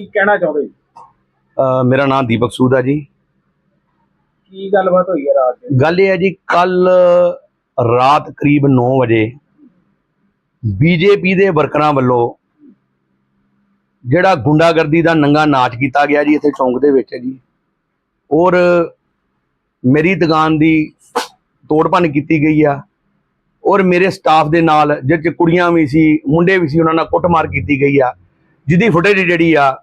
ਕੀ ਕਹਿਣਾ ਚਾਹੁੰਦੇ ਜੀ? ਅ, ਮੇਰਾ ਨਾਮ ਦੀਪਕ ਸੂਦ ਆ ਜੀ। ਕੀ ਗੱਲਬਾਤ ਹੋਈ ਹੈ ਰਾਤ ਦੀ? ਗੱਲ ਇਹ ਹੈ ਜੀ ਕੱਲ ਰਾਤ ਕਰੀਬ 9 ਵਜੇ ਬੀਜੇਪੀ ਦੇ ਵਰਕਰਾਂ ਵੱਲੋਂ ਜਿਹੜਾ ਗੁੰਡਾਗਰਦੀ ਦਾ ਨੰਗਾ ਨਾਚ ਕੀਤਾ ਗਿਆ ਜੀ ਇੱਥੇ ਚੌਂਕ ਦੇ ਵਿੱਚ ਜੀ। ਔਰ ਮੇਰੀ ਦੁਕਾਨ ਦੀ ਤੋੜਪੰਨ ਕੀਤੀ ਗਈ ਆ। ਔਰ ਮੇਰੇ ਸਟਾਫ ਦੇ ਨਾਲ ਜਿਹ 'ਚ ਕੁੜੀਆਂ ਵੀ ਸੀ ਮੁੰਡੇ ਵੀ ਸੀ ਉਹਨਾਂ ਨਾਲ ਕੁੱਟਮਾਰ ਕੀਤੀ ਗਈ ਆ। ਜਿਹਦੀ ਫੁਟੇਜ ਜਿਹੜੀ ਆ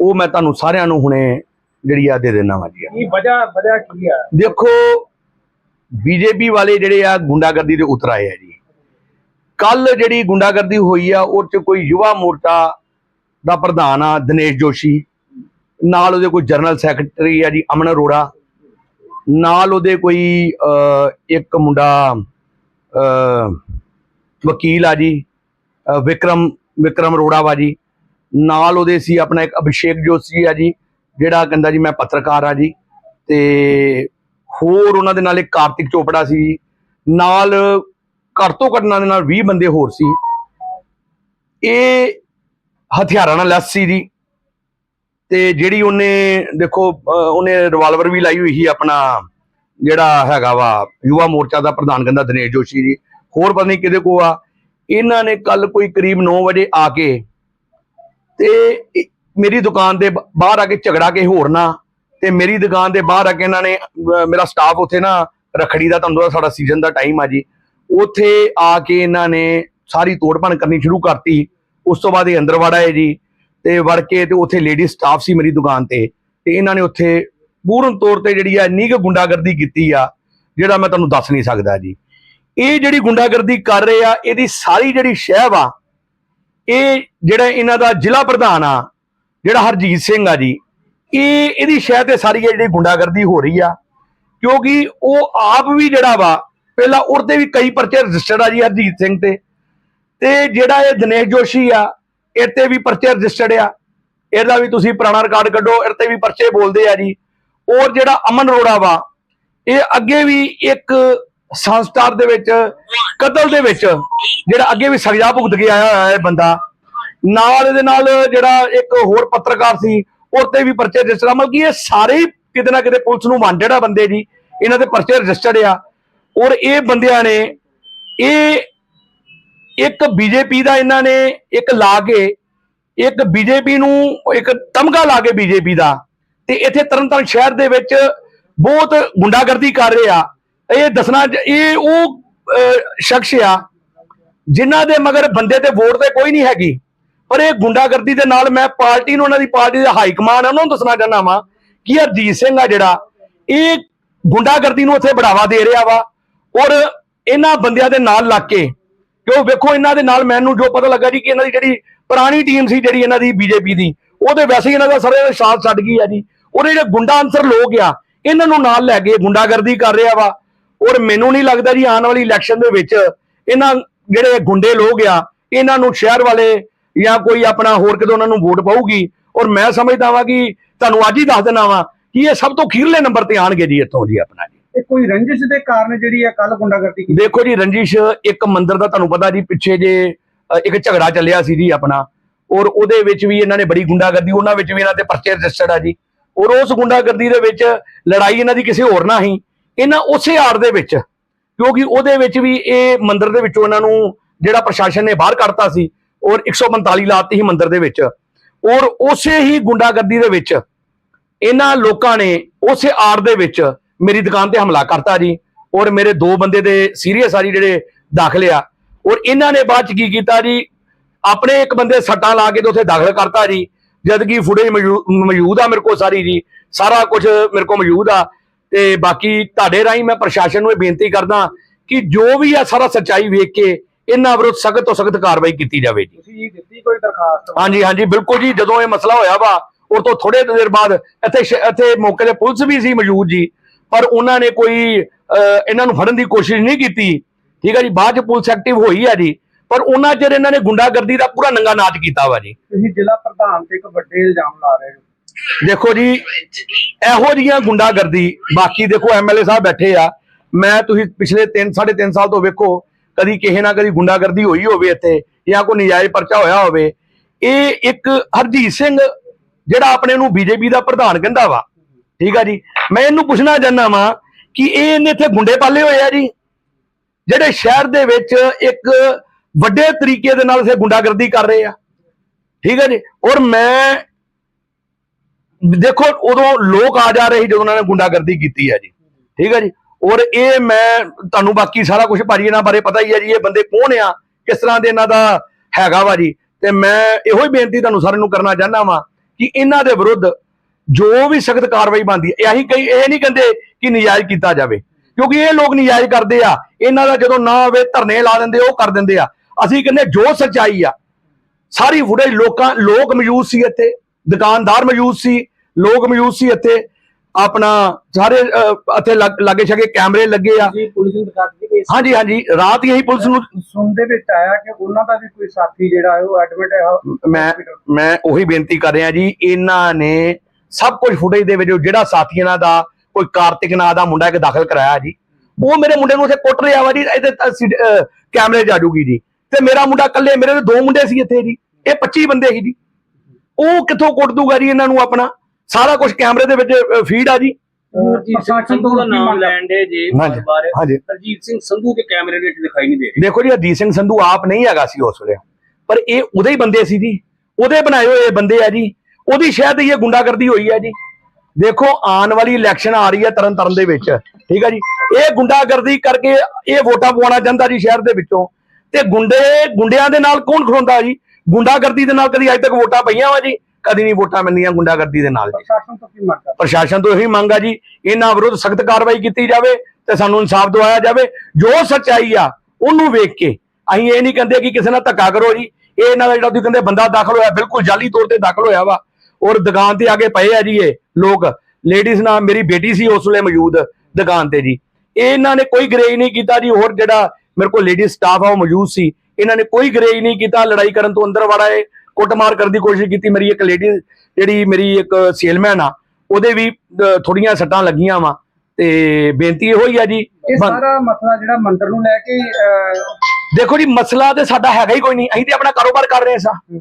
ਉਹ ਮੈਂ ਤੁਹਾਨੂੰ ਸਾਰਿਆਂ ਨੂੰ ਹੁਣੇ ਜਿਹੜੀ ਆ ਦੇ ਦੇਣਾ ਵਾ ਜੀ। ਕੀ ਵਜ੍ਹਾ ਵਜ੍ਹਾ ਕੀ ਆ? ਦੇਖੋ ਬੀਜੇਪੀ ਵਾਲੇ ਜਿਹੜੇ ਆ ਗੁੰਡਾਗਰਦੀ ਦੇ ਉਤਰ ਆਏ ਆ ਜੀ। ਕੱਲ ਜਿਹੜੀ ਗੁੰਡਾਗਰਦੀ ਹੋਈ ਆ ਉਹ ਚ ਕੋਈ ਯੁਵਾ ਮੋਰਚਾ ਦਾ ਪ੍ਰਧਾਨ ਆ ਦਿਨੇਸ਼ ਜੋਸ਼ੀ। ਨਾਲ ਉਹਦੇ ਕੋਈ ਜਨਰਲ ਸੈਕਟਰੀ ਆ ਜੀ ਅਮਨ ਅਰੋੜਾ। ਨਾਲ ਉਹਦੇ ਕੋਈ ਇੱਕ ਮੁੰਡਾ ਵਕੀਲ ਆ ਜੀ ਵਿਕਰਮ ਵਿਕਰਮ ਅਰੋੜਾ ਵਾ ਜੀ। ਨਾਲ ਉਹਦੇ ਸੀ, ਆਪਣਾ ਇੱਕ ਅਭਿਸ਼ੇਕ ਜੋਸ਼ੀ ਆ ਜੀ, ਜਿਹੜਾ ਕਹਿੰਦਾ ਜੀ ਮੈਂ ਪੱਤਰਕਾਰ ਆ ਜੀ, ਤੇ ਹੋਰ ਉਹਨਾਂ ਦੇ ਨਾਲ ਇੱਕ ਕਾਰਤਿਕ ਚੋਪੜਾ ਸੀ, ਨਾਲ ਘੱਟ ਤੋਂ ਘੱਟ ਉਹਨਾਂ ਦੇ ਨਾਲ 20 ਬੰਦੇ ਹੋਰ ਸੀ। ਇਹ ਹਥਿਆਰਾਂ ਨਾਲ ਲੈਸ ਸੀ ਜੀ, ਤੇ ਜਿਹੜੀ ਉਹਨੇ, ਦੇਖੋ ਉਹਨੇ ਰਿਵਾਲਵਰ ਵੀ ਲਾਈ ਹੋਈ ਸੀ ਆਪਣਾ, ਜਿਹੜਾ ਹੈਗਾ ਵਾ, ਯੁਵਾ ਮੋਰਚਾ ਦਾ ਪ੍ਰਧਾਨ ਕਹਿੰਦਾ ਦਿਨੇਸ਼ ਜੋਸ਼ੀ ਜੀ, ਹੋਰ ਪਤਾ ਨਹੀਂ ਕਿਹਦੇ ਕੋ ਆ। ਇਹਨਾਂ ਨੇ ਕੱਲ ਕੋਈ ਕਰੀਬ 9 ਵਜੇ ਆ ਕੇ ਤੇ ਮੇਰੀ ਦੁਕਾਨ ਦੇ ਬਾਹਰ ਆ ਕੇ ਝਗੜਾ ਕੇ ਹੋਰ ਨਾ, ਤੇ ਮੇਰੀ ਦੁਕਾਨ ਦੇ ਬਾਹਰ ਆ ਕੇ ਇਹਨਾਂ ਨੇ ਮੇਰਾ ਸਟਾਫ ਉੱਥੇ ਨਾ ਰਖੜੀ ਦਾ, ਤੁਹਾਨੂੰ ਸਾਡਾ ਸੀਜ਼ਨ ਦਾ ਟਾਈਮ ਆ ਜੀ, ਉੱਥੇ ਆ ਕੇ ਇਹਨਾਂ ਨੇ ਸਾਰੀ ਤੋੜਪਣ ਕਰਨੀ ਸ਼ੁਰੂ ਕਰਤੀ। ਉਸ ਤੋਂ ਬਾਅਦ ਇਹ ਅੰਦਰ ਵੜ ਆਏ ਜੀ, ਤੇ ਵੜ ਕੇ ਤੇ ਉੱਥੇ ਲੇਡੀ ਸਟਾਫ ਸੀ ਮੇਰੀ ਦੁਕਾਨ ਤੇ ਤੇ ਇਹਨਾਂ ਨੇ ਉੱਥੇ ਪੂਰਨ ਤੌਰ ਤੇ ਜਿਹੜੀ ਆ ਇੰਨੀ ਕੁ ਗੁੰਡਾਗਰਦੀ ਕੀਤੀ ਆ, ਜਿਹੜਾ ਮੈਂ ਤੁਹਾਨੂੰ ਦੱਸ ਨਹੀਂ ਸਕਦਾ ਜੀ। ਇਹ ਜਿਹੜੀ ਗੁੰਡਾਗਰਦੀ ਕਰ ਰਹੇ ਆ, ਇਹਦੀ ਸਾਰੀ ਜਿਹੜੀ ਸ਼ਹਿਬ ਆ ਇਹ ਜਿਹੜਾ ਇਹਨਾਂ ਦਾ ਜ਼ਿਲ੍ਹਾ ਪ੍ਰਧਾਨ ਆ, ਜਿਹੜਾ ਹਰਜੀਤ ਸਿੰਘ ਆ ਜੀ, ਇਹ ਇਹਦੀ ਸ਼ਹਿ ਤੇ ਸਾਰੀ ਜਿਹੜੀ ਗੁੰਡਾਗਰਦੀ ਹੋ ਰਹੀ ਆ, ਕਿਉਂਕਿ ਉਹ ਆਪ ਵੀ ਜਿਹੜਾ ਵਾ, ਪਹਿਲਾਂ ਉਹਦੇ ਵੀ ਕਈ ਪਰਚੇ ਰਜਿਸਟਰਡ ਆ ਜੀ ਹਰਜੀਤ ਸਿੰਘ ਤੇ ਤੇ ਜਿਹੜਾ ਇਹ ਦਿਨੇਸ਼ ਜੋਸ਼ੀ ਆ ਇਹ ਤੇ ਵੀ ਪਰਚੇ ਰਜਿਸਟਰਡ ਆ, ਇਹਦਾ ਵੀ ਤੁਸੀਂ ਪੁਰਾਣਾ ਰਿਕਾਰਡ ਕੱਢੋ ਇਹ ਤੇ ਵੀ ਪਰਚੇ ਬੋਲਦੇ ਆ ਜੀ, ਔਰ ਜਿਹੜਾ ਅਮਨ ਅਰੋੜਾ ਵਾ, ਇਹ ਅੱਗੇ ਵੀ ਇੱਕ ਸੰਸਥਾ ਦੇ ਵਿੱਚ ਕਤਲ ਦੇ ਵਿੱਚ ਜਿਹੜਾ ਅੱਗੇ ਵੀ ਸਜ਼ਾ ਭੁਗਤ ਕੇ ਆਇਆ ਹੋਇਆ ਹੈ ਬੰਦਾ, ਨਾਲ ਇਹਦੇ ਨਾਲ ਜਿਹੜਾ ਇੱਕ ਹੋਰ ਪੱਤਰਕਾਰ ਸੀ ਉਹ ਤੇ ਵੀ ਪਰਚੇ ਰਜਿਸਟਰ ਮਤਲਬ ਕਿ ਇਹ ਸਾਰੇ ਕਿਤੇ ਨਾ ਕਿਤੇ ਪੁਲਿਸ ਨੂੰ ਵਾਂਟਡ ਆ ਬੰਦੇ ਜੀ ਇਹਨਾਂ ਦੇ ਪਰਚੇ ਰਜਿਸਟਰਡ ਆ। ਔਰ ਇਹ ਬੰਦਿਆਂ ਨੇ, ਇਹ ਇੱਕ ਬੀਜੇਪੀ ਦਾ ਇਹਨਾਂ ਨੇ ਇੱਕ ਲਾ ਕੇ, ਇੱਕ ਬੀਜੇਪੀ ਨੂੰ ਇੱਕ ਤਮਗਾ ਲਾ ਕੇ ਬੀਜੇਪੀ ਦਾ। ਤੇ ਇੱਥੇ ਤਰਨਤਾਰਨ ਸ਼ਹਿਰ ਦੇ ਵਿੱਚ ਬਹੁਤ ਗੁੰਡਾਗਰਦੀ ਕਰ ਰਹੇ ਆ। ਇਹ ਦੱਸਣਾ, ਇਹ ਉਹ ਸ਼ਖਸ ਆ ਜਿਨ੍ਹਾਂ ਦੇ ਮਗਰ ਬੰਦੇ ਤੇ ਵੋਟ ਤੇ ਕੋਈ ਨਹੀਂ ਹੈਗੀ। ਪਰ ਇਹ ਗੁੰਡਾਗਰਦੀ ਦੇ ਨਾਲ ਮੈਂ ਪਾਰਟੀ ਨੂੰ, ਉਹਨਾਂ ਦੀ ਪਾਰਟੀ ਦੇ ਹਾਈ ਕਮਾਂਡ ਉਹਨਾਂ ਨੂੰ ਦੱਸਣਾ ਚਾਹੁੰਦਾ ਵਾਂ ਕਿ ਹਰਜੀਤ ਸਿੰਘ ਆ ਜਿਹੜਾ, ਇਹ ਗੁੰਡਾਗਰਦੀ ਨੂੰ ਉੱਥੇ ਬੜਾਵਾ ਦੇ ਰਿਹਾ ਵਾ। ਔਰ ਇਹਨਾਂ ਬੰਦਿਆਂ ਦੇ ਨਾਲ ਲੱਗ ਕੇ, ਕਿਉਂ ਵੇਖੋ ਇਹਨਾਂ ਦੇ ਨਾਲ ਮੈਨੂੰ ਜੋ ਪਤਾ ਲੱਗਾ ਜੀ ਕਿ ਇਹਨਾਂ ਦੀ ਜਿਹੜੀ ਪੁਰਾਣੀ ਟੀਮ ਸੀ, ਜਿਹੜੀ ਇਹਨਾਂ ਦੀ ਬੀਜੇਪੀ ਦੀ ਉਹਦੇ ਵੈਸੇ ਹੀ ਇਹਨਾਂ ਦਾ ਸਾਰੇ ਸਾਥ ਛੱਡ ਗਈ ਆ ਜੀ। ਔਰ ਜਿਹੜੇ ਗੁੰਡਾ ਅੰਸਰ ਲੋਕ ਆ, ਇਹਨਾਂ ਨੂੰ ਨਾਲ ਲੈ ਕੇ ਗੁੰਡਾਗਰਦੀ ਕਰ ਰਿਹਾ ਵਾ। ਔਰ ਮੈਨੂੰ ਨਹੀਂ ਲੱਗਦਾ ਜੀ ਆਉਣ ਵਾਲੀ ਇਲੈਕਸ਼ਨ ਦੇ ਵਿੱਚ ਇਹਨਾਂ ਜਿਹੜੇ ਗੁੰਡੇ ਲੋਕ ਆ ਇਹਨਾਂ ਨੂੰ ਸ਼ਹਿਰ ਵਾਲੇ ਜਾਂ ਕੋਈ ਆਪਣਾ ਹੋਰ ਕਿਤੇ ਉਹਨਾਂ ਨੂੰ ਵੋਟ ਪਾਊਗੀ। ਔਰ ਮੈਂ ਸਮਝਦਾ ਵਾਂ ਕਿ ਤੁਹਾਨੂੰ ਅੱਜ ਹੀ ਦੱਸ ਦੇਣਾ ਵਾਂ ਕਿ ਇਹ ਸਭ ਤੋਂ ਖੀਰਲੇ ਨੰਬਰ ਤੇ ਆਣਗੇ ਜੀ ਇੱਥੋਂ ਜੀ ਆਪਣਾ ਜੀ। ਇਹ ਕੋਈ ਰੰਜਿਸ਼ ਦੇ ਕਾਰਨ ਜਿਹੜੀ ਆ ਕੱਲ ਗੁੰਡਾਗਰਦੀ ਕੀਤੀ? ਦੇਖੋ ਜੀ ਰੰਜਿਸ਼ ਇੱਕ ਮੰਦਿਰ ਦਾ ਤੁਹਾਨੂੰ ਪਤਾ ਜੀ ਪਿੱਛੇ ਜੇ ਇੱਕ ਝਗੜਾ ਚੱਲਿਆ ਸੀ ਜੀ ਆਪਣਾ। ਔਰ ਉਹਦੇ ਵਿੱਚ ਵੀ ਇਹਨਾਂ ਨੇ ਬੜੀ ਗੁੰਡਾਗਰਦੀ ਉਹਨਾਂ ਵਿੱਚ ਵੀ ਇਹਨਾਂ ਤੇ ਪਰਚੇ ਰਜਿਸਟਰਡ ਆ ਜੀ। ਔਰ ਉਸ ਗੁੰਡਾਗਰਦੀ ਦੇ ਵਿੱਚ ਲੜਾਈ ਇਹਨਾਂ ਦੀ ਕਿਸੇ ਹੋਰ ਨਾਲ ਹੀ ਇਹਨਾਂ ਉਸੇ ਆੜ ਦੇ ਵਿੱਚ, ਕਿਉਂਕਿ ਉਹਦੇ ਵਿੱਚ ਵੀ ਇਹ ਮੰਦਿਰ ਦੇ ਵਿੱਚੋਂ ਇਹਨਾਂ ਨੂੰ ਜਿਹੜਾ ਪ੍ਰਸ਼ਾਸਨ ਨੇ ਬਾਹਰ ਕੱਢਤਾ ਸੀ, ਔਰ 145 ਲਾਤੀ ਸੀ ਮੰਦਿਰ ਦੇ ਵਿੱਚ। ਔਰ ਉਸੇ ਹੀ ਗੁੰਡਾਗਰਦੀ ਦੇ ਵਿੱਚ ਇਹਨਾਂ ਲੋਕਾਂ ਨੇ ਉਸੇ ਆੜ ਦੇ ਵਿੱਚ ਮੇਰੀ ਦੁਕਾਨ ਤੇ ਹਮਲਾ ਕਰਤਾ ਜੀ, ਔਰ ਮੇਰੇ ਦੋ ਬੰਦੇ ਦੇ ਸੀਰੀਅਸ ਆ ਜੀ ਜਿਹੜੇ ਦਾਖਲੇ ਆ। ਔਰ ਇਹਨਾਂ ਨੇ ਬਾਅਦ ਚ ਕੀ ਕੀਤਾ ਜੀ, ਆਪਣੇ ਇੱਕ ਬੰਦੇ ਸੱਟਾਂ ਲਾ ਕੇ ਤੇ ਉੱਥੇ ਦਾਖਲ ਕਰਤਾ ਜੀ, ਜਦ ਕਿ ਫੁਟੇਜ ਮੌਜੂਦ ਆ ਮੇਰੇ ਕੋਲ ਸਾਰੀ ਜੀ, ਸਾਰਾ ਕੁਝ ਮੇਰੇ ਕੋਲ ਮੌਜੂਦ ਆ। ਤੇ ਬਾਕੀ ਤੁਹਾਡੇ ਰਾਹੀਂ ਮੈਂ ਪ੍ਰਸ਼ਾਸਨ ਨੂੰ ਇਹ ਬੇਨਤੀ ਕਰਦਾ ਕਿ ਜੋ ਵੀ ਆ ਸਾਰਾ ਸੱਚਾਈ ਵੇਖ ਕੇ ਇਹਨਾਂ ਵਿਰੁੱਧ ਸਖਤ ਤੋਂ ਸਖਤ ਕਾਰਵਾਈ ਕੀਤੀ ਜਾਵੇ ਜੀ ਤੁਸੀਂ ਦਿੱਤੀ ਕੋਈ ਦਰਖਾਸਤ? ਹਾਂਜੀ ਹਾਂਜੀ ਬਿਲਕੁਲ ਜੀ ਜਦੋਂ ਇਹ ਮਸਲਾ ਹੋਇਆ ਵਾ ਉਹ ਤੋਂ ਥੋੜੇ ਦੇਰ ਬਾਅਦ ਇੱਥੇ ਇੱਥੇ ਮੌਕੇ ਤੇ ਪੁਲਿਸ ਵੀ ਸੀ ਮੌਜੂਦ ਜੀ ਪਰ ਉਹਨਾਂ ਨੇ ਕੋਈ ਇਹਨਾਂ ਨੂੰ ਫੜਨ ਦੀ ਕੋਸ਼ਿਸ਼ ਨਹੀਂ ਕੀਤੀ। ਠੀਕ ਹੈ ਜੀ ਬਾਅਦ ਚ ਪੁਲਿਸ ਐਕਟਿਵ ਹੋਈ ਆ ਜੀ ਪਰ ਉਹਨਾਂ ਚਿਰ ਇਹਨਾਂ ਨੇ ਗੁੰਡਾਗਰਦੀ ਦਾ ਪੂਰਾ ਨੰਗਾ ਨਾਚ ਕੀਤਾ ਵਾ ਜੀ। ਤੁਸੀਂ ਜ਼ਿਲ੍ਹਾ ਪ੍ਰਧਾਨ ਤੇ ਇੱਕ ਵੱਡੇ ਇਲਜ਼ਾਮ ਲਾ ਰਹੇ ਹੋ। ਦੇਖੋ ਜੀ, ਇਹੋ ਜੀਆਂ ਗੁੰਡਾਗਰਦੀ, ਬਾਕੀ ਦੇਖੋ ਐਮਐਲਏ ਸਾਹਿਬ ਬੈਠੇ ਆ, ਮੈਂ ਤੁਸੀਂ ਪਿਛਲੇ 3 3.5 ਸਾਲ ਤੋਂ ਵੇਖੋ, ਕਦੀ ਕਿਸੇ ਨਾ ਕਦੀ ਗੁੰਡਾਗਰਦੀ ਹੋਈ ਹੋਵੇ ਇੱਥੇ, ਜਾਂ ਕੋਈ ਨਜਾਇਜ਼ ਪਰਚਾ ਹੋਇਆ ਹੋਵੇ, ਇਹ ਇੱਕ ਹਰਜੀਤ ਸਿੰਘ, ਜਿਹੜਾ ਆਪਣੇ ਨੂੰ ਬੀਜੇਪੀ ਦਾ ਪ੍ਰਧਾਨ ਕਹਿੰਦਾ ਵਾ, ਠੀਕ ਆ ਜੀ, ਮੈਂ ਇਹਨੂੰ ਪੁੱਛਣਾ ਚਾਹੁੰਦਾ ਵਾਂ ਕਿ ਇਹ ਇਹਨੇ ਇੱਥੇ ਗੁੰਡੇ ਪਾਲੇ ਹੋਏ ਆ ਜੀ, ਜਿਹੜੇ ਸ਼ਹਿਰ ਦੇ ਵਿੱਚ ਇੱਕ ਵੱਡੇ ਤਰੀਕੇ ਦੇ ਨਾਲ ਇਥੇ ਗੁੰਡਾਗਰਦੀ ਕਰ ਰਹੇ ਆ, ਠੀਕ ਹੈ ਜੀ, ਔਰ ਮੈਂ ਦੇਖੋ, ਉਦੋਂ ਲੋਕ ਆ ਜਾ ਰਹੇ ਸੀ ਜਦੋਂ ਉਹਨਾਂ ਨੇ ਗੁੰਡਾਗਰਦੀ ਕੀਤੀ ਹੈ ਜੀ। ਠੀਕ ਹੈ ਜੀ? ਔਰ ਇਹ ਮੈਂ ਤੁਹਾਨੂੰ ਬਾਕੀ ਸਾਰਾ ਕੁਝ ਭਾਜੀ ਇਹਨਾਂ ਬਾਰੇ ਪਤਾ ਹੀ ਹੈ ਜੀ, ਇਹ ਬੰਦੇ ਕੌਣ ਆ? ਕਿਸ ਤਰ੍ਹਾਂ ਦੇ ਇਹਨਾਂ ਦਾ ਹੈਗਾ ਵਾ ਜੀ? ਤੇ ਮੈਂ ਇਹੋ ਹੀ ਬੇਨਤੀ ਤੁਹਾਨੂੰ ਸਾਰਿਆਂ ਨੂੰ ਕਰਨਾ ਚਾਹੁੰਦਾ ਵਾਂ ਕਿ ਇਹਨਾਂ ਦੇ ਵਿਰੁੱਧ ਜੋ ਵੀ ਸਖਤ ਕਾਰਵਾਈ ਬਣਦੀ ਹੈ, ਇਹੀ ਕਈ ਇਹ ਨਹੀਂ ਕਹਿੰਦੇ ਕਿ ਨਜਾਇਜ਼ ਕੀਤਾ ਜਾਵੇ। ਕਿਉਂਕਿ ਇਹ ਲੋਕ ਨਜਾਇਜ਼ ਕਰਦੇ ਆ। ਇਹਨਾਂ ਦਾ ਜਦੋਂ ਨਾ ਹੋਵੇ, ਧਰਨੇ ਲਾ ਦਿੰਦੇ, ਉਹ ਕਰ ਦਿੰਦੇ ਆ। ਅਸੀਂ ਕਹਿੰਦੇ ਜੋ ਸੱਚਾਈ ਆ, ਸਾਰੀ ਫੁਟੇਜ ਲੋਕਾਂ ਲੋਕ ਮੌਜੂਦ ਸੀ ਇੱਥੇ। ਦੁਕਾਨਦਾਰ ਮੌਜੂਦ ਸੀ ਲੋਕ ਮੌਜੂਦ ਸੀ ਇੱਥੇ ਆਪਣਾ ਸਾਰੇ ਇੱਥੇ ਲੱਗ- ਛਾਗੇ ਕੈਮਰੇ ਲੱਗੇ ਆ। ਜੀ ਪੁਲਿਸ ਨੂੰ ਦਿਖਾ ਦਿੱਤੀ ਹਾਂਜੀ ਹਾਂਜੀ ਰਾਤ ਹੀ ਪੁਲਿਸ ਨੂੰ ਸੁਣਦੇ ਵਿੱਚ ਆਇਆ ਕਿ ਉਹਨਾਂ ਦਾ ਵੀ ਕੋਈ ਸਾਥੀ ਜਿਹੜਾ ਉਹ ਐਡਮਿਟ ਹੈ ਮੈਂ ਮੈਂ ਉਹੀ ਬੇਨਤੀ ਕਰ ਰਿਹਾ ਜੀ ਇਹਨਾਂ ਨੇ ਸਭ ਕੁਝ ਫੁਟੇਜ ਦੇ ਵਿੱਚ ਜਿਹੜਾ ਸਾਥੀ ਇਹਨਾਂ ਦਾ ਕੋਈ ਕਾਰਤਿਕ ਨਾਂ ਦਾ ਮੁੰਡਾ ਇੱਕ ਦਾਖਲ ਕਰਾਇਆ ਜੀ ਉਹ ਮੇਰੇ ਮੁੰਡੇ ਨੂੰ ਉੱਥੇ ਕੁੱਟ ਰਿਹਾ ਵਾ ਜੀ ਇਹਦੇ ਕੈਮਰੇ 'ਚ ਆ ਜੂਗੀ ਜੀ। ਤੇ ਮੇਰਾ ਮੁੰਡਾ ਇਕੱਲੇ ਮੇਰੇ ਦੋ ਮੁੰਡੇ ਸੀ ਇੱਥੇ ਜੀ ਇਹ 25 ਬੰਦੇ ਸੀ ਜੀ। ਉਹ ਕਿੱਥੋਂ ਕੁੱਟ ਦੂਗਾ ਜੀ ਇਹਨਾਂ ਨੂੰ ਆਪਣਾ? ਸਾਰਾ ਕੁਝ ਕੈਮਰੇ ਦੇ ਵਿੱਚ ਫੀਡ ਆ ਜੀ। ਹਰਜੀਤ ਸਿੰਘ ਸੰਧੂ ਦਾ ਨਾਮ ਲੈਣ ਦੇ ਜੇ ਹਾਂਜੀ, ਬਾਰ ਹਾਂਜੀ। ਹਰਜੀਤ ਸਿੰਘ ਸੰਧੂ ਦੇ ਕੈਮਰੇ ਵਿੱਚ ਦਿਖਾਈ ਨਹੀਂ ਦੇ ਰਹੇ। ਦੇਖੋ ਜੀ ਹਰਜੀਤ ਸਿੰਘ ਸੰਧੂ ਆਪ ਨਹੀਂ ਹੈਗਾ ਸੀ ਉਸ ਵੇਲੇ। ਪਰ ਇਹ ਉਹਦੇ ਹੀ ਬੰਦੇ ਸੀ ਜੀ। ਉਹਦੇ ਬਣਾਏ ਹੋਏ ਬੰਦੇ ਆ ਜੀ। ਉਹਦੀ ਸ਼ਾਇਦ ਇਹ ਗੁੰਡਾਗਰਦੀ ਹੋਈ ਹੈ ਜੀ। ਦੇਖੋ ਆਉਣ ਵਾਲੀ ਇਲੈਕਸ਼ਨ ਆ ਰਹੀ ਹੈ ਤਰਨ ਤਾਰਨ ਦੇ ਵਿੱਚ। ਠੀਕ ਹੈ ਜੀ? ਇਹ ਗੁੰਡਾਗਰਦੀ ਕਰਕੇ ਇਹ ਵੋਟਾਂ ਪਵਾਉਣਾ ਚਾਹੁੰਦਾ ਜੀ ਸ਼ਹਿਰ ਦੇ ਵਿੱਚੋਂ। ਤੇ ਗੁੰਡੇ ਗੁੰਡਿਆਂ ਦੇ ਨਾਲ ਕੌਣ ਖੜੋਂਦਾ ਜੀ? ਗੁੰਡਾਗਰਦੀ ਦੇ ਨਾਲ ਕਦੀ ਅੱਜ ਤੱਕ ਵੋਟਾਂ ਪਈਆਂ ਵਾ ਜੀ? ਕਦੀ ਨਹੀਂ ਵੋਟਾਂ ਮਿਲਦੀਆਂ ਗੁੰਡਾਗਰਦੀ ਦੇ ਨਾਲ ਜੀ। ਪ੍ਰਸ਼ਾਸਨ ਤੋਂ ਕੀ ਮੰਗ ਕਰਦੇ? ਪ੍ਰਸ਼ਾਸਨ ਤੋਂ ਇਹੀ ਮੰਗ ਆ ਜੀ ਇਹਨਾਂ ਵਿਰੁੱਧ ਸਖਤ ਕਾਰਵਾਈ ਕੀਤੀ ਜਾਵੇ ਤੇ ਸਾਨੂੰ ਇਨਸਾਫ ਦਿਵਾਇਆ ਜਾਵੇ। ਜੋ ਸੱਚਾਈ ਆ ਉਹਨੂੰ ਵੇਖ ਕੇ ਅਸੀਂ ਇਹ ਨਹੀਂ ਕਹਿੰਦੇ ਕਿ ਕਿਸੇ ਨਾਲ ਧੱਕਾ ਕਰੋ ਜੀ। ਇਹ ਇਹਨਾਂ ਦਾ ਜਿਹੜਾ ਤੁਸੀਂ ਕਹਿੰਦੇ ਬੰਦਾ ਦਾਖਲ ਹੋਇਆ ਬਿਲਕੁਲ ਜਾਲੀ ਤੌਰ ਤੇ ਦਾਖਲ ਹੋਇਆ ਵਾ। ਔਰ ਦੁਕਾਨ ਤੇ ਆ ਕੇ ਪਏ ਆ ਜੀ ਇਹ ਲੋਕ। ਲੇਡੀਜ਼ ਨਾਲ ਮੇਰੀ ਬੇਟੀ ਸੀ ਉਸ ਵੇਲੇ ਮੌਜੂਦ ਦੁਕਾਨ ਤੇ ਜੀ। ਇਹ ਇਹਨਾਂ ਨੇ ਕੋਈ ਗਰੇਜ ਨਹੀਂ ਕੀਤਾ ਜੀ। ਹੋਰ ਜਿਹੜਾ ਮੇਰੇ ਕੋਲ ਲੇਡੀ ਸਟਾਫ ਆ ਉਹ ਮੌਜੂਦ ਸੀ। ਇਹਨਾਂ ਨੇ ਕੋਈ ਗਰੇਜ ਨਹੀਂ ਕੀਤਾ ਲੜਾਈ ਕਰਨ ਤੋਂ ਅੰਦਰ ਵੜਾਏ ਕੁੱਟਮਾਰ ਕਰਨ ਦੀ ਕੋਸ਼ਿਸ਼ ਕੀਤੀ ਮੇਰੀ ਇੱਕ ਲੇਡੀ ਜਿਹੜੀ ਮੇਰੀ ਇੱਕ ਸੇਲਮੈਨ ਆ ਉਹਦੇ ਵੀ ਥੋੜੀਆਂ ਸੱਟਾਂ ਲੱਗੀਆਂ ਵਾ ਤੇ ਬੇਨਤੀ ਇਹੋ ਹੀ ਆ ਜੀ ਇਹ ਸਾਰਾ ਮਸਲਾ ਜਿਹੜਾ ਮੰਦਰ ਨੂੰ ਲੈ ਕੇ ਦੇਖੋ ਜੀ ਮਸਲਾ ਤੇ ਸਾਡਾ ਹੈਗਾ ਹੀ ਕੋਈ ਨਹੀਂ ਅਸੀਂ ਤੇ ਆਪਣਾ ਕਾਰੋਬਾਰ ਕਰ ਰਹੇ ਸਾਂ।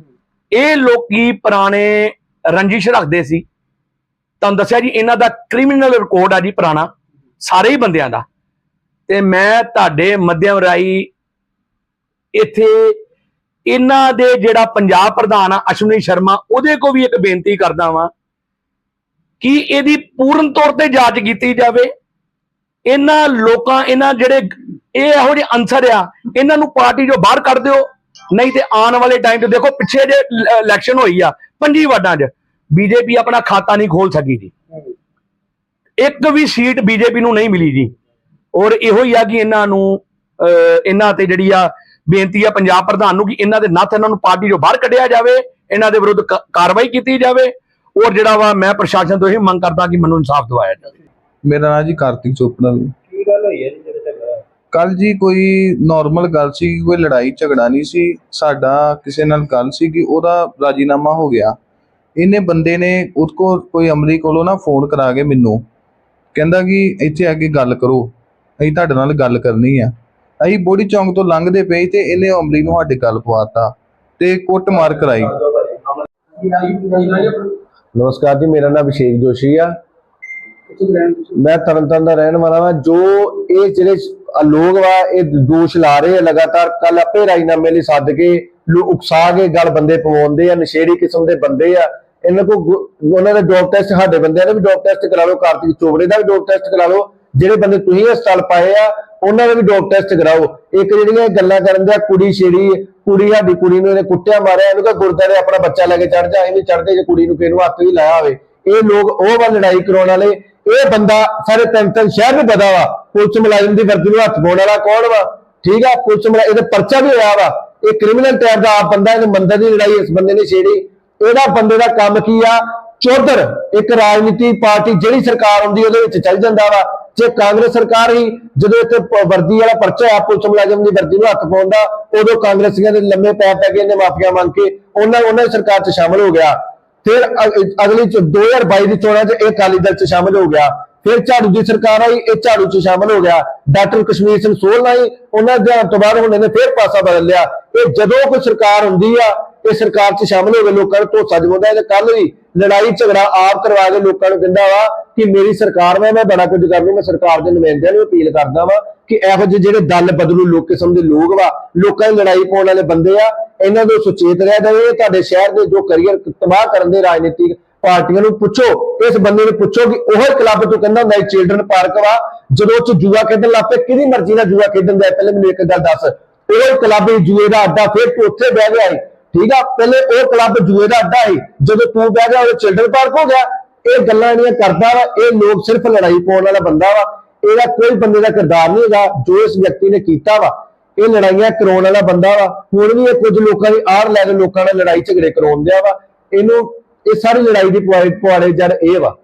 ਇਹ ਲੋਕੀ ਪੁਰਾਣੇ ਰੰਜਿਸ਼ ਰੱਖਦੇ ਸੀ। ਤੁਹਾਨੂੰ ਦੱਸਿਆ ਜੀ ਇਹਨਾਂ ਦਾ ਕ੍ਰਿਮੀਨਲ ਰਿਕਾਰਡ ਆ ਜੀ ਪੁਰਾਣਾ ਸਾਰੇ ਹੀ ਬੰਦਿਆਂ ਦਾ। ਤੇ ਮੈਂ ਤੁਹਾਡੇ ਮੱਧਿਅਮ ਰਾਈ ਇੱਥੇ ਇਹਨਾਂ ਦੇ ਜਿਹੜਾ ਪੰਜਾਬ ਪ੍ਰਧਾਨ ਆ ਅਸ਼ਵਨੀ ਸ਼ਰਮਾ ਉਹਦੇ ਕੋ ਵੀ ਇੱਕ ਬੇਨਤੀ ਕਰਦਾ ਵਾਂ ਕਿ ਇਹਦੀ ਪੂਰਨ ਤੌਰ ਤੇ ਜਾਂਚ ਕੀਤੀ ਜਾਵੇ। ਇਹਨਾਂ ਲੋਕਾਂ ਇਹਨਾਂ ਜਿਹੜੇ ਇਹ ਇਹੋ ਜਿਹੇ ਅਨਸਰ ਆ ਇਹਨਾਂ ਨੂੰ ਪਾਰਟੀ ਚੋਂ ਬਾਹਰ ਕੱਢ ਦਿਓ ਨਹੀਂ ਤੇ ਆਉਣ ਵਾਲੇ ਟਾਈਮ ਤੇ ਦੇਖੋ ਪਿੱਛੇ ਜੇ ਇਲੈਕਸ਼ਨ ਹੋਈ ਆ ਪੰਜੀ ਵਾਰਡਾਂ 'ਚ ਬੀਜੇਪੀ ਆਪਣਾ ਖਾਤਾ ਨਹੀਂ ਖੋਲ ਸਕੀ ਜੀ। ਇੱਕ ਵੀ ਸੀਟ ਬੀਜੇਪੀ ਨੂੰ ਨਹੀਂ ਮਿਲੀ ਜੀ। ਔਰ ਇਹੋ ਹੀ ਆ ਕਿ ਇਹਨਾਂ ਨੂੰ ਅਹ, ਇਹਨਾਂ ਤੇ ਜਿਹੜੀ ਆ ਬੇਨਤੀ ਆ ਪੰਜਾਬ ਪ੍ਰਧਾਨ ਨੂੰ ਕਿ ਇਹਨਾਂ ਦੇ ਨੱਥ ਇਹਨਾਂ ਨੂੰ ਪਾਰਟੀ ਚੋਂ ਬਾਹਰ ਕੱਢਿਆ ਜਾਵੇ ਇਹਨਾਂ ਦੇ ਵਿਰੁੱਧ ਕਾਰਵਾਈ ਕੀਤੀ ਜਾਵੇ ਔਰ ਜਿਹੜਾ ਵਾ ਮੈਂ ਪ੍ਰਸ਼ਾਸਨ ਤੋਂ ਇਹ ਮੰਗ ਕਰਦਾ ਕਿ ਮੈਨੂੰ ਇਨਸਾਫ ਦਿਵਾਇਆ ਜਾਵੇ। ਮੇਰਾ ਨਾਂ ਜੀ ਕਾਰਤਿਕ ਚੋਪੜਾ ਕੀ ਗੱਲ ਹੋਈ ਹੈ ਜੀ ਕੱਲ ਜੀ ਕੋਈ ਨਾਰਮਲ ਗੱਲ ਸੀ ਕੋਈ ਲੜਾਈ ਝਗੜਾ ਨਹੀਂ ਸੀ ਸਾਡਾ ਕਿਸੇ ਨਾਲ ਗੱਲ ਸੀ ਕਿ ਉਹਦਾ ਰਾਜੀਨਾਮਾ ਹੋ ਗਿਆ। ਇਹਨੇ ਬੰਦੇ ਨੇ ਉਹਦੇ ਕੋ ਕੋਈ ਅਮਰੀ ਕੋਲੋਂ ਨਾ ਫੋਨ ਕਰਾ ਕੇ ਮੈਨੂੰ ਕਹਿੰਦਾ ਕਿ ਇੱਥੇ ਆ ਕੇ ਗੱਲ ਕਰੋ ਅਸੀਂ ਤੁਹਾਡੇ ਨਾਲ ਗੱਲ ਕਰਨੀ ਆ। ਅਸੀਂ ਬੋੜੀ ਚੌਂਕ ਤੋਂ ਲੰਘਦੇ ਪਏ ਤੇ ਇਹਨੇ ਉਹ ਨੂੰ ਸਾਡੇ ਗੱਲ ਪਵਾਤਾ ਤੇ ਕੁੱਟ ਮਾਰ ਕਰਾਈ। ਨਮਸਕਾਰ ਜੀ, ਮੇਰਾ ਨਾਮ ਅਭਿਸ਼ੇਕ ਜੋਸ਼ੀ ਆ। ਮੈਂ ਤਰਨਤਾਰਨ ਦਾ ਰਹਿਣ ਵਾਲਾ ਹਾਂ ਜੋ ਇਹ ਜਿਹੜੇ ਲੋਕ ਵਾ, ਇਹ ਦੋਸ਼ ਲਾ ਰਹੇ ਆ ਲਗਾਤਾਰ ਕੱਲ ਆਪੇ ਰਾਜਨਾਮੇ ਲਈ ਸੱਦ ਕੇ ਉਕਸਾ ਕੇ ਗੱਲ ਬੰਦੇ ਪਵਾਉਂਦੇ ਆ, ਨਸ਼ੇੜੀ ਕਿਸਮ ਦੇ ਬੰਦੇ ਆ। ਇਹਨਾਂ ਕੋ ਉਹਨਾਂ ਦਾ ਡੋਪ ਟੈਸਟ ਸਾਡੇ ਬੰਦਿਆਂ ਦਾ ਵੀ ਡੋਪ ਟੈਸਟ ਕਰਾ ਲਓ ਕਾਰਤਿਕ ਚੋਬੜੇ ਦਾ ਵੀ ਡੋਪ ਟੈਸਟ ਕਰਾ ਲਓ। ਜਿਹੜੇ ਬੰਦੇ ਤੁਸੀਂ ਹਸਪਤਾਲ ਪਾਏ ਆ, ਉਹਨਾਂ ਦਾ ਵੀ ਡੋਪ ਟੈਸਟ ਕਰਾਓ। ਇੱਕ ਜਿਹੜੀਆਂ ਗੱਲਾਂ ਕਰਨ ਦਾ ਕੁੜੀ ਛੇੜੀ, ਕੁੜੀ ਸਾਡੀ ਕੁੜੀ ਨੂੰ ਇਹਨੇ ਕੁੱਟਿਆ, ਮਾਰਿਆ, ਇਹਨੂੰ ਕਹ ਗੁਰਦਾਰੇ ਆਪਣਾ ਬੱਚਾ ਲੈ ਕੇ ਚੜ ਜਾ ਇਹ ਚੜਦੇ ਜੇ ਕੁੜੀ ਨੂੰ ਕਿਹਨੂੰ ਹੱਥ ਵੀ ਲਾਇਆ ਹੋਵੇ, ਇਹ ਲੋਕ ਉਹ ਵਾ ਲੜਾਈ ਕਰਾਉਣ ਵਾਲੇ, ਇਹ ਬੰਦਾ ਸਾਰੇ ਤਿੰਨ ਸ਼ਹਿਰ ਨੂੰ ਪਤਾ ਵਾ, ਪੁਲਿਸ ਮੁਲਾਜ਼ਮ ਦੀ ਵਰਦੀ ਨੂੰ ਹੱਥ ਪਾਉਣ ਵਾਲਾ ਕੌਣ ਵਾ, ਠੀਕ ਆ? ਪੁਲਿਸ ਮੁਲਾ, ਇਹਦੇ ਪਰਚਾ ਵੀ ਹੋਇਆ ਵਾ। ਇਹ ਕ੍ਰਿਮੀਨਲ ਟਾਈਪ ਦਾ ਆਪ ਬੰਦਾ, ਇਹਨੇ ਮੰਦਰ ਦੀ ਲੜਾਈ ਇਸ ਬੰਦੇ ਨੇ ਛੇੜੀ। ਇਹਦਾ ਬੰਦੇ ਦਾ ਕੰਮ ਕੀ ਆ? ਚੌਧਰ, ਇੱਕ ਰਾਜਨੀਤੀ ਪਾਰਟੀ ਜਿਹੜੀ ਸਰਕਾਰ ਆਉਂਦੀ ਉਹਦੇ ਵਿੱਚ ਚੱਲ ਜਾਂਦਾ ਵਾ। ਜੇ ਕਾਂਗਰਸ ਸਰਕਾਰ ਹੀ ਜਦੋਂ ਇੱਥੇ ਪ- ਵਰਦੀ ਵਾਲਾ ਪਰਚਾ ਆ ਪੁਲਿਸ ਮੁਲਾਜ਼ਮ ਦੀ ਵਰਦੀ ਨੂੰ ਹੱਥ ਪਾਉਂਦਾ, ਉਦੋਂ ਕਾਂਗਰਸੀਆਂ ਦੇ ਲੰਮੇ ਪੈ ਪੈ ਕੇ ਇਹਨੇ ਮਾਫੀਆ ਮੰਗ ਕੇ, ਉਹਨਾਂ ਉਹਨਾਂ ਦੀ ਸਰਕਾਰ 'ਚ ਸ਼ਾਮਲ ਹੋ ਗਿਆ। ਫਿਰ ਅ- ਅਗਲੀ ਚ 2022 ਦੀ ਚੋਣਾਂ 'ਚ ਇਹ ਅਕਾਲੀ ਦਲ 'ਚ ਸ਼ਾਮਲ ਹੋ ਗਿਆ। ਫਿਰ ਝਾੜੂ ਦੀ ਸਰਕਾਰ ਆਈ, ਇਹ ਝਾੜੂ 'ਚ ਸ਼ਾਮਲ ਹੋ ਗਿਆ। ਡਾਕਟਰ ਕਸ਼ਮੀਰ ਸਿੰਘ ਸੋਹਲ ਆਈ ਉਹਨਾਂ ਦੇ ਤੋਂ ਬਾਅਦ ਹੁਣ ਇਹਨੇ ਫਿਰ ਪਾਸਾ ਬਦਲ ਲਿਆ। ਇਹ ਜਦੋਂ ਕੋਈ ਸਰਕਾਰ ਹੁੰਦੀ ਆ ਇਹ ਸਰਕਾਰ 'ਚ ਸ਼ਾਮਲ ਹੋ ਗਏ ਲੋਕਾਂ ਨੂੰ ਧੋਸਾ ਜਮਾਉਂਦਾ ਤੇ ਕੱਲ ਵੀ ਲੜਾਈ ਝਗੜਾ ਆਪ ਕਰਵਾ ਕੇ ਲੋਕਾਂ ਨੂੰ ਕਹਿੰਦਾ ਵਾ ਕਿ ਮੇਰੀ ਸਰਕਾਰ ਵਾ ਮੈਂ ਬੜਾ ਕੁਝ ਕਰ ਲੂ ਮੈਂ ਸਰਕਾਰ ਦੇ ਨੁਮਾਇੰਦਿਆਂ ਨੂੰ ਅਪੀਲ ਕਰਦਾ ਵਾ ਕਿ ਇਹੋ ਜਿਹੇ ਜਿਹੜੇ ਦਲ ਬਦਲੂ ਲੋਕ ਕਿਸਮ ਦੇ ਲੋਕ ਵਾ, ਲੋਕਾਂ ਦੀ ਲੜਾਈ ਪਾਉਣ ਵਾਲੇ ਬੰਦੇ ਆ, ਇਹਨਾਂ ਤੋਂ ਸੁਚੇਤ ਰਹਿ ਜਾਵੇ ਤੁਹਾਡੇ ਸ਼ਹਿਰ ਦੇ ਜੋ ਕਰੀਅਰ ਤਬਾਹ ਕਰਨ ਦੇ ਰਾਜਨੀਤਿਕ ਪਾਰਟੀਆਂ ਨੂੰ ਪੁੱਛੋ, ਇਸ ਬੰਦੇ ਨੂੰ ਪੁੱਛੋ ਕਿ ਉਹ ਕਲੱਬ ਤੋਂ ਕਹਿੰਦਾ ਹੁੰਦਾ ਚਿਲਡਰਨ ਪਾਰਕ ਵਾ, ਜਦੋਂ ਉਹ ਜੂਆ ਖੇਡਣ ਲੱਗ ਪਏ, ਕਿਹਦੀ ਮਰਜ਼ੀ ਨਾਲ ਜੂਆ ਖੇਡਣ ਦਾ ਪਹਿਲੇ ਮੈਨੂੰ ਇੱਕ ਗੱਲ ਦੱਸ, ਉਹ ਕਲੱਬ ਜੂਏ ਦਾ ਅੱਡਾ ਫਿਰ ਉੱਥੇ ਬਹਿ ਗਿਆ ਏ ਠੀਕ ਆ, ਪਹਿਲੇ ਉਹ ਕਲੱਬ ਜੂਏ ਦਾ ਅੱਡਾ ਸੀ, ਜਦੋਂ ਤੂੰ ਬਹਿ ਗਿਆ ਉਹ ਚਿਲਡਰਨ ਪਾਰਕ ਹੋ ਗਿਆ। ਇਹ ਗੱਲਾਂ ਜਿਹੜੀਆਂ ਕਰਦਾ ਵਾ, ਇਹ ਲੋਕ ਸਿਰਫ ਲੜਾਈ ਪਾਉਣ ਵਾਲਾ ਬੰਦਾ ਵਾ। ਇਹਦਾ ਕੋਈ ਬੰਦੇ ਦਾ ਕਿਰਦਾਰ ਨਹੀਂ ਹੈਗਾ, ਜੋ ਇਸ ਵਿਅਕਤੀ ਨੇ ਕੀਤਾ ਵਾ। ਇਹ ਲੜਾਈਆਂ ਕਰਾਉਣ ਵਾਲਾ ਬੰਦਾ ਵਾ। ਹੁਣ ਵੀ ਇਹ ਕੁਝ ਲੋਕਾਂ ਦੀ ਆੜ ਲੈ ਕੇ ਲੋਕਾਂ ਨਾਲ ਲੜਾਈ ਝਗੜੇ ਕਰਾਉਂਦਿਆ ਵਾ। ਇਹਨੂੰ, ਇਹ ਸਾਰੀ ਲੜਾਈ ਦੀ ਪੁਆੜੇ ਪੁਆੜੇ ਜੜ ਇਹ ਵਾ।